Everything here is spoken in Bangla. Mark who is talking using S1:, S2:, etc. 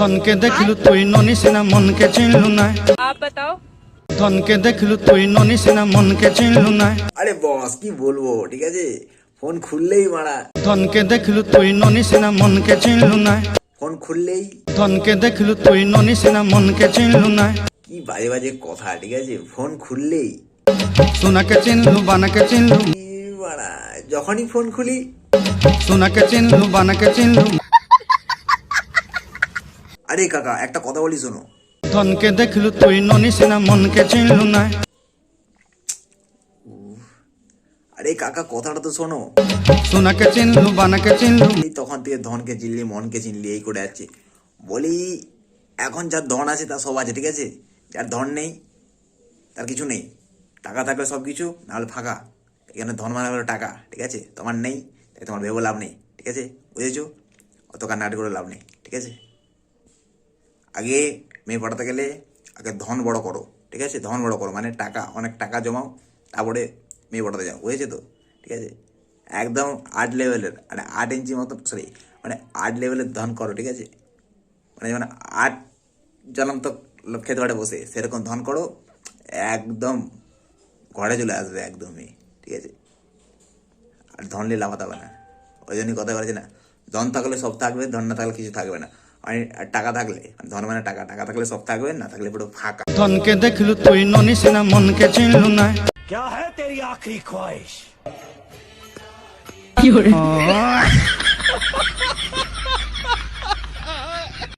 S1: ধনকে দেখলু তুই ননিস মন মনকে চিনলু না
S2: আপ বাতাও
S1: ধনকে দেখলু তুই ননিস মন মনকে চিনলু না
S3: আরে বস কি বলব ঠিক আছে? ফোন খুললেই মারা।
S1: ধনকে দেখলু তুই ননিস মন মনকে চিনলু না
S3: ফোন খুললেই।
S1: ধনকে দেখলু তুই ননিস মন মনকে চিনলু না
S3: কি বাজে বাজে কথা ঠিক আছে? ফোন খুললেই।
S1: সোনাকে চিনলু বানাকে চিনলু।
S3: যখনই ফোন খুলি।
S1: সোনাকে চিনলু বানাকে চিনলু।
S3: আরে কাকা একটা কথা বলি শোনো।
S1: ধনকে দেখলু তুই ননি সিনা মনকে চিনলু না।
S3: আরে কাকা কথাটা তো শোনো।
S1: সোনাকে চিনলু বানাকে চিনলু।
S3: এই তখন থেকে ধনকে চিনলি মনকে চিনলি এই করে যাচ্ছে। বলি এখন যার ধন আছে তা সব আছে ঠিক আছে? যার ধন নেই তার কিছু নেই। টাকা থাকলে সব কিছু নাহলে ফাঁকা। এখানে ধন মানে হলো টাকা ঠিক আছে? তোমার নেই তাই তোমার ভেবে লাভ নেই ঠিক আছে? বুঝেছ? অত কান্নাকাটি করে লাভ নেই ঠিক আছে? আগে মেয়ে পড়াতে গেলে আগে ধন বড় করো, ঠিক আছে? ধন বড় করো মানে টাকা, অনেক টাকা জমাও, তারপরে মেয়ে পড়াতে যাও, বুঝেছ তো? ঠিক আছে? একদম আট লেভেলের মানে আট ইঞ্চি মতো সরি মানে আট লেভেলের ধন করো, ঠিক আছে? মানে মানে আট জ্বলন্ত লোক খেতে পারে বসে, সেরকম ধন করো, একদম ঘরে চলে আসবে একদমই, ঠিক আছে? আর ধন নিয়ে লাফাতে হবে না, ওই জন্যই কথা বলেছে না, ধন থাকলে সব থাকবে, ধন না থাকলে কিছু থাকবে না। মানে আর টাকা থাকলে মানে ধন মানে টাকা টাকা থাকলে সব থাকবে না থাকলে পুরো ফাঁকা
S1: ধনকে দেখলু তুই ননি সিনা মনকে চিনলু না
S4: क्या है तेरी आखिरी ख्वाहिश